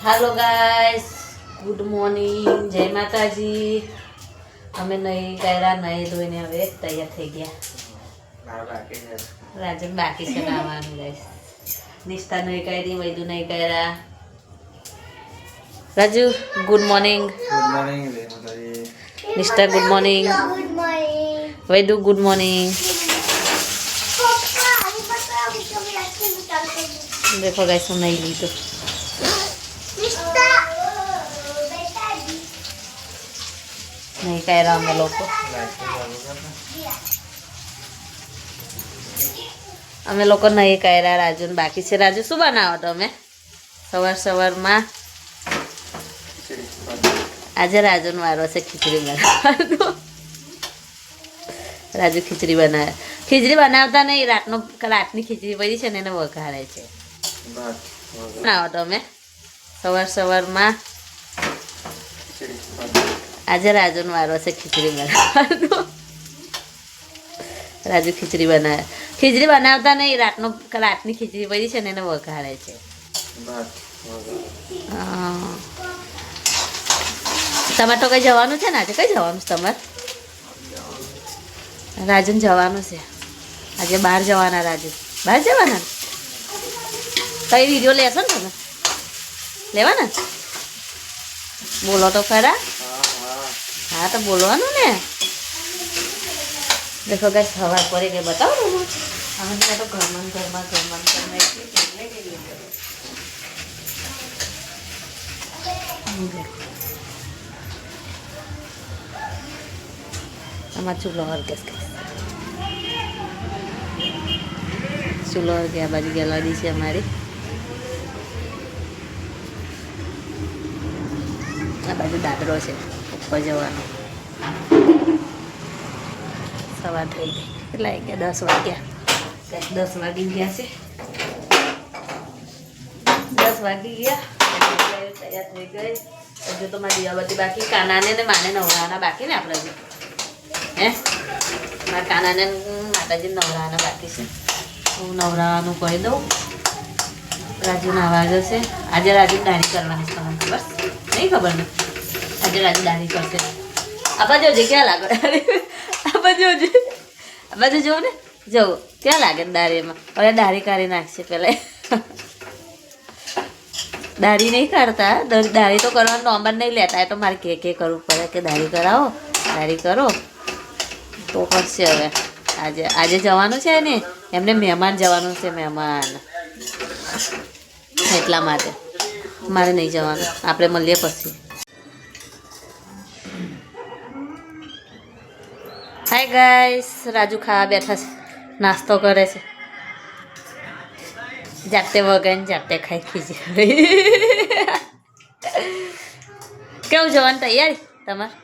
હાલો guys good morning જય માતાજી. અમે નહીં કર્યા નહીં ધોઈને હવે તૈયાર થઈ ગયા. રાજન બાકી છે નાવાનું ગાઈસ નિષ્ઠા નહીં કરી વૈદુ નહીં કર્યા. Raju good morning good morning Nishtha good morning Vaidu good morning દેખો ગાઈસ હું નહીં લીધું. નહીં કર્યા અમે લોકો. અમે લોકો નહીં કર્યા રાજુ બાકી છે. રાજુ શું બનાવો તમે? સવાર સવારમાં? આજે રાજુનો વારો છે ખીચડી બનાવવાનો. રાજુ ખીચડી બનાવે. ખીચડી બનાવતા નહીં રાતનો રાતની ખીચડી પડી છે ને એને વઘારે છે. બનાવો તમે? સવાર સવારમાં? આજે રાજુનો વારો છે ખીચડી બનાવવાનો. રાજુ ખીચડી બનાવે. ખીચડી બનાવતા નહીં, રાતનો રાતની ખીચડી પડી છે ને એને વઘારે છે. તમારે તો કઈ જવાનું છે ને આજે? કઈ જવાનું છે તમારે? રાજન જવાનું છે. આજે બહાર જવાના રાજુ. બહાર જવાના? કઈ વીડિયો લેશો ને તમે? લેવાના? બોલો તો ખરા. હા તો બોલવાનું ને. દેખો ગાઈસ હવા પડે કે બતાવો ને અમે તો ઘરમાં ગરમા ઘરમાં ઘરમાં ને ઘરમાં એટલી એટલે કે video. હમ, દેખો. આમાં ચૂલો હરગે આ બાજુ ગેલાડી છે અમારી. આ બાજુ દાદરો છે. ઉપર જવાનું. સવાર થઈ ગઈ. કેટલા ગયા દસ વાગ્યા. દસ વાગી ગયા છે. દસ વાગી ગયા. તૈયાર થઈ ગઈ. હજુ તો મારી દિવાબત્તી બાકી. કાનાને ને માને નવરાના બાકી ને આપણે હજુ હે? મારા કાનાને માતાજી નવરાના બાકી છે. હું નવરાવાનું કહી દઉં. રાજુ નાવા જશે આજે રાજુ ડાયરી કરવાની છે, તમને ખબર નહીં ખબર ને? આજે રાજુ દાઢી કરશે આ બાજુ જોજે ક્યાં લાગે? આ બાજુ જોજે આ બાજુ ને. જવું ક્યાં લાગે ને દાઢીમાં? હવે દાઢી કાઢી નાખશે પેલા. દાઢી નહીં કાઢતા. દ- તો કરવાનું નંબર નહીં લેતા. એ તો મારે કે કે કરવું પડે કે દાઢી કરાવો? દાઢી કરો. તો કરશે હવે. આજે આજે જવાનું છે ને. એમને મહેમાન જવાનું છે, મહેમાન. એટલા માટે. મારે નહીં જવાનું. આપણે મળીએ પછી. હાય ગાઈસ રાજુ ખાવા બેઠા છે. નાસ્તો કરે છે. જાતે વગાઈને જાતે ખાઈ ખીજી. કેવું જવાનું તૈયારી તમારે?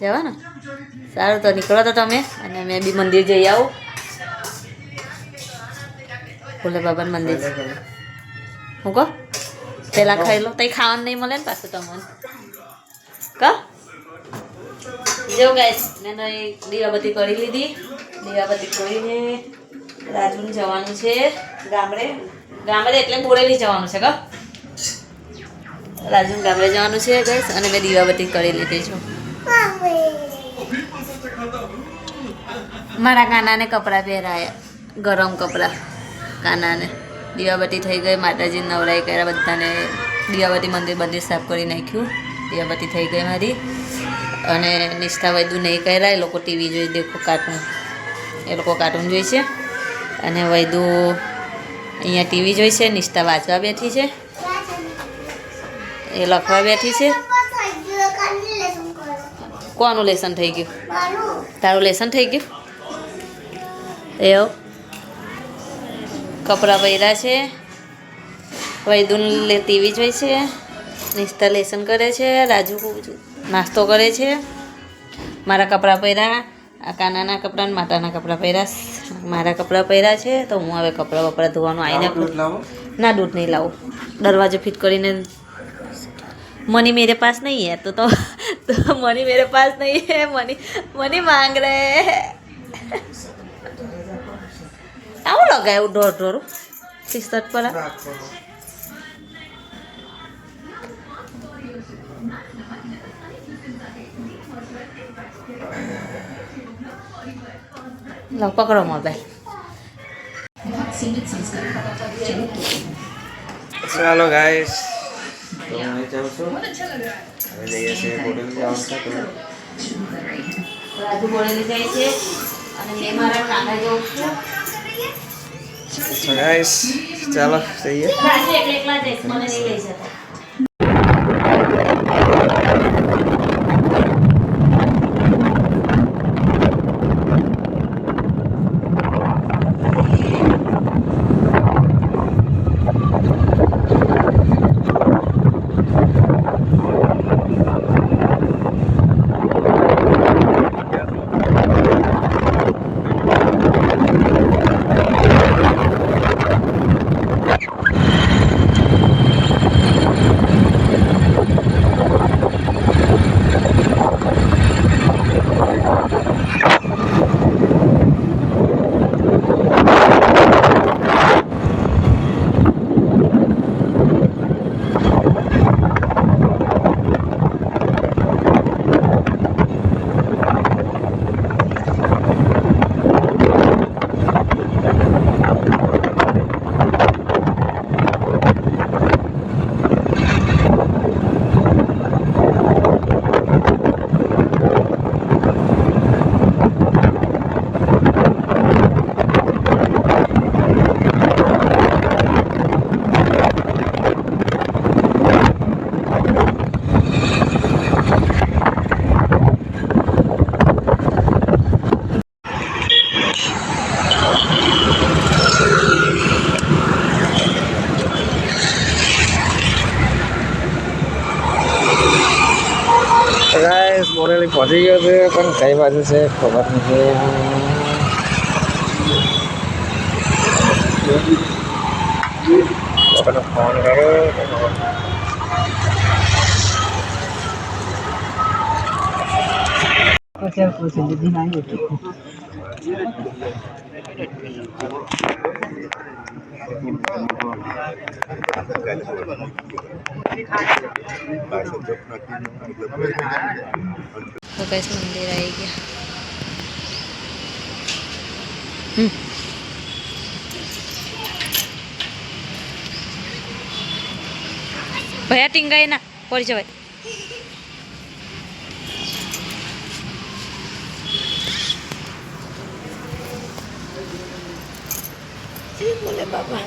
જવાનું. સારું તો નીકળો તો તમે. અને મેં બી મંદિર જઈ આવું. ભોલે બાબાનું મંદિર હું કહો? પેલા ખાઈ લો. તઈ ખાવાનું નહીં મળે ને પાછું તમને. ક? જો ગાઈસ મેં તો દીવાબત્તી કરી લીધી. દીવાબત્તી કરીને રાજુને જવાનું છે ગામડે. ગામડે એટલે બોરેલી જવાનું છે, ક? રાજુને ગામડે જવાનું છે ગાઈસ અને મેં દીવાબત્તી કરી લીધી છું. મારા કાનાને કપડાં પહેરાયા, ગરમ કપડાં કાનાને. દીવાબત્તી થઈ ગઈ, માતાજી નવરાઈ કર્યા, બધાને દીવાબત્તી મંદિર બંદિર સાફ કરી નાખ્યું. દીવાબત્તી થઈ ગઈ મારી. અને નિષ્ઠા વૈદુ નહીં કર્યા, એ લોકો ટીવી જોઈ, દેખો કાર્ટૂન એ લોકો કાર્ટૂન જોઈ છે. અને વૈદુ અહીંયા ટીવી જોઈ છે, નિષ્ઠા વાંચવા બેઠી છે. એ લખવા બેઠી છે. કોનું લેસન થઈ ગયું? તારું લેસન થઈ ગયું? એવું. કપડાં પહેર્યા છે. વૈદુન ટીવી જોઈ છે. નિષ્ઠા લેસન કરે છે. રાજુ નાસ્તો કરે છે મારા કપડાં પહેર્યા આ કાનાના કપડાં ને માતાના કપડાં પહેર્યા મારા કપડાં પહેર્યા છે તો હું હવે કપડાં બપડા ધોવાનું આવીને ના દૂધ નહીં લાવું દરવાજો ફિટ કરીને મની મેરે પાસ નહીં है तो तो, तो मनी मेरे पास नहीं है मनी मनी मांग रहे हैं આવું લગાવ્યું ઢોર ઢોર ટી શર્ટ પર લો પકડો મોબાઈલ ચાલો ગાઈસ તો હું અહીં જાઉં છું હવે જઈએ છીએ હોટેલ જવાનું છે તો રાજુ બોલેલી જાય છે અને મેં મારા કાકા જઉં છું ગાઈસ ચાલો જઈએ એકલા જઈશ મને નહીં લઈ જતા ગાઈસ બોરેલી પહોંચી ગયો છે પણ કઈ બાજુ છે ખબર નથી લોકોને ફોન કર્યો તો કઈશ મંદિર આવી ગયા હમ. ભયા ટીંગાઈ ના પડી જવાય બોલે બાબા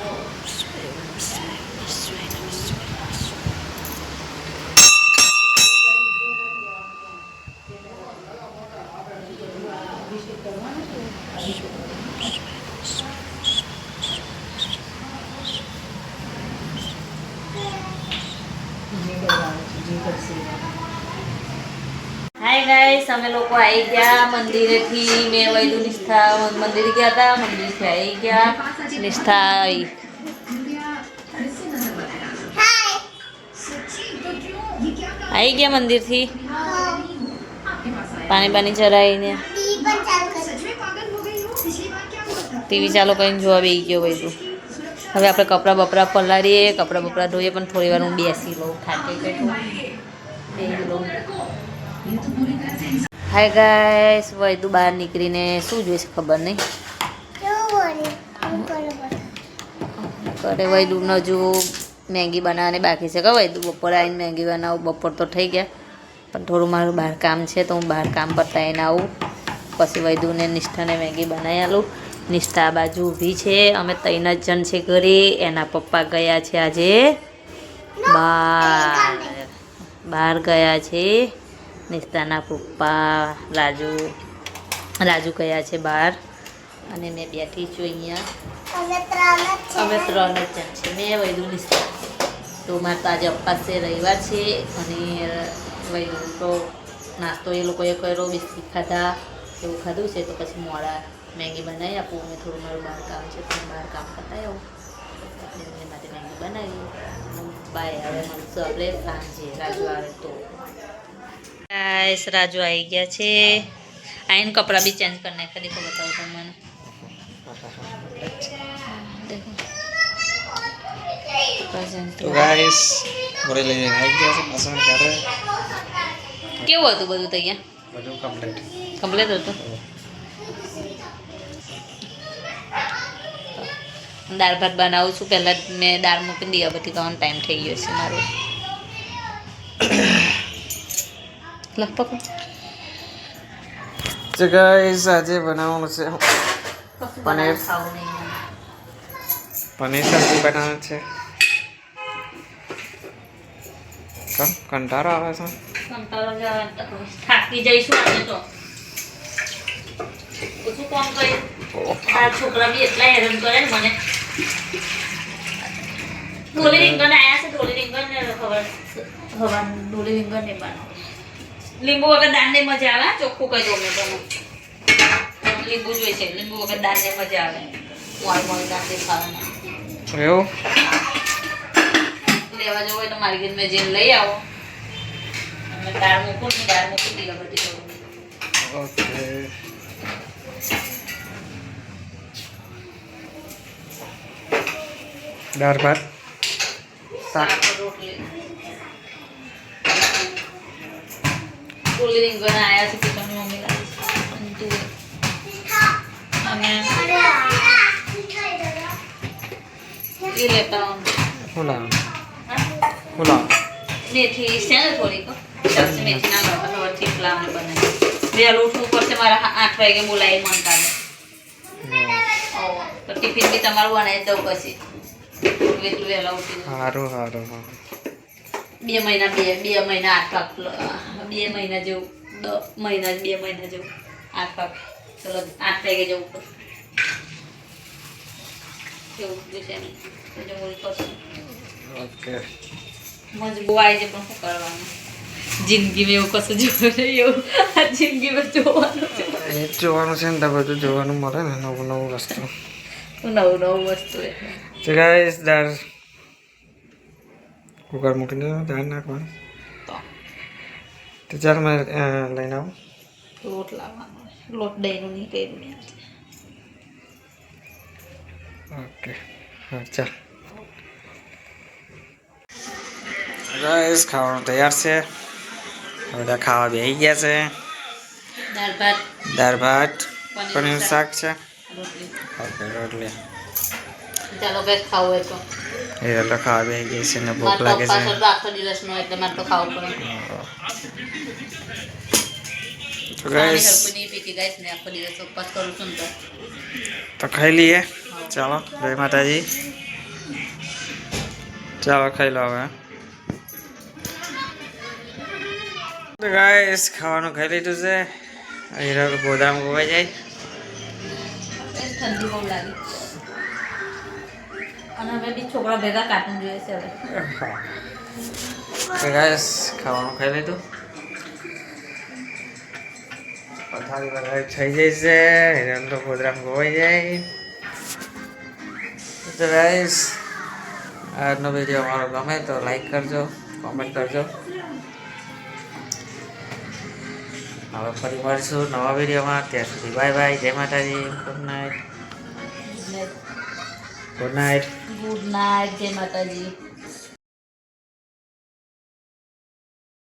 હાય ગાઈસ અમે લોકો આવી ગયા, મંદિરેથી મેં વૈદુ નિષ્ઠા, મંદિર ગયા હતા મંદિરથી આવી ગયા, નિષ્ઠા આવી આવી ગયા મંદિરથી? પાણી પાણી ચરાવીને ટીવી પણ ચાલુ કરી ટીવી ચાલુ કરીને જોવા બેસી ગયો વૈદુ હવે આપણે કપડાં બપડા પલાળીએ, કપડાં બપડા ધોઈએ, પણ થોડી વાર હું બેસી લઉં થાકી ગઈ. છું. બેસી લઉં હાય ગાઈસ વૈદુ બહાર નીકળીને શું જોઈશે ખબર નહીં? કરો બોલે. કરે વૈદુ ન જો મેગી બનાવવાની બાકી છે કે વૈદુ બપોર આવીને મેગી બનાવું, બપોર તો થઈ ગયા. પણ થોડું મારું બહાર કામ છે તો હું બહાર કામ પતાવીને આવું. પછી વૈદુને નિષ્ઠાને મેગી બનાવી આલું. નિષ્ઠા બાજુ ઊભી છે. અમે ત્રણ જ જણ છે ઘરે. એના પપ્પા ગયા છે આજે. બહાર. બહાર ગયા છે. નિષ્ઠાના પપ્પા રાજુ રાજુ ગયા છે બહાર. અને મેં બેઠી છું અહીંયા. અમે ત્રણ જ અમે જણ છે મેં વૈદુ નિસ્તા. તો મારે તો આજે અપાસ છે રવિવાર છે. અને વૈદુ તો નાસ્તો એ લોકોએ કર્યો બિસ્કીટ ખાધા એવું ખાધું છે. તો પછી મોડા મેગી બનાવી આપું. મેં થોડું મારું બહાર કામ છે તો બહાર કામ કરતા આવું. એટલે માટે મેગી બનાવી. બાય હવે મળશું આપણે. સાંજે રાજુ આવે તો. ગાઈસ રાજુ આવી ગયા છે. આઈને કપડાં બી ચેન્જ કરી નાખ્યા. દેખો બતાવો તમને. તો ગાઈસ વળી લઈને આવી ગયા છે પાછા ઘરે. કેવું હતું બધું તૈયાર બધું કમ્પ્લીટ કમ્પ્લીટ હતું? દાળ ભાત બનાવું છું. પહેલાં મેં દાળ મૂકી દીધી બધી કરવાનો ટાઈમ થઈ ગયો છે મારો. લગભગ તો ગાઈસ આજે બનાવવાનું છે પનીર. પનીર સબ્જી બનાવવાનું છે. કેમ કંટાળો આવે છે? કંટાળો જ આવે થાકી જઈશું આજે તો. ઓછું કામ કરી? આ છોકરા બી એટલા હેરાન કરે ને મને. ઢોલી રીંગણ આયા છે? ઢોલી રીંગણ ને ખબર? હવા રીંગણ ને બનાવ લીંબુ વગર દાળને મજા આવે ચોખ્ખું કહી દઉં મેં તમે લીંબુ જોઈએ છે લીંબુ વગર દાળને મજા આવે. મોય મોય દાળ ખાવાના. એવું? લેવા જવું હોય તો મારી ઘેર મેં જઈને લઈ આવો. અને દાળ મૂકું ને દાળ મૂકી દીધો બધી ઓકે. દાળ ભાત? શાક રોટલી. ઢોલી રીંગણ આવ્યા છે પિતાની મમ્મી લાવી છે. અને મેથી છે ને થોડીક સરસ મેથી ના ગમે તો બનાવી વહેલું ઉઠવું પડશે મારા આઠ વાગે બોલાવી મન કાલે તો ટિફિન બી તમારું બનાવી દઉં પછી. એટલું વહેલા ઉઠી સારું સારું સારું બે મહિના બે બે મહિના આઠ પાક બે મહિના જેવું દ મહિના બે મહિના જેવું આઠ પાક ચલો આઠ વાગે જવું પડશે એવું જ છે ને તો જવું પડશે ઓકે મજબૂર આવી છે પણ શું કરવાનું જિંદગીમાં એવું કશું જોયું નહીં એવું આ જિંદગીમાં જોવાનું છે એ જ જોવાનું છે ને તો બધું જોવાનું મળે ને નવું નવું વસ્તુ નવું નવું વસ્તુ એ તો ગાઈસ દાળ કુકર મૂકી ધ્યાન દાળ નાખવાનું તો ચાલ મેં લઈને આવું લોટ લાવવાનો લોટ દહીંનું નહીં કર્યું ઓકે હા ચાલ રાઈસ ખાવાનું તૈયાર છે બધા ખાવા બેસી ગયા છે દાળ ભાત દાળ ભાત પનીર શાક. છે ઓકે રોટલી ચાલો બેસ ખાવું હોય તો એ તો ખાવા બે ગઈ છે ને ભૂખ લાગે છે. સર દિવસ નો એટલે મારે તો ખાવું પડે. તો ગાઈસ હરખું પીતી ગાઈસ ને આખો દિવસ ઉપવાસ કરું છું તો. તો ખાઈ લઈએ. ચાલો જય માતાજી. ચાલો ખાઈ લો હવે. તો ગાઈસ ખાવાનું ખાઈ લીધું છે. અહીં ગોદામ ગોવાઈ જાય. ઠંડી બહુ લાગી. અને હવે બી છોકરા ભેગા કાર્ટૂન જોઈએ છે હવે. ગાઈસ ખાવાનું ખાઈ લીધું? પથારી બધા થઈ જાય છે હિરણ તો ગોવાઈ જાય. તો ગાઈસ આજનો વીડિયો અમારો ગમે તો લાઈક કરજો કોમેન્ટ કરજો. હવે ફરી મળીશું નવા વિડીયોમાં ત્યાં સુધી બાય બાય જય માતાજી good night good night good night જય માતાજી.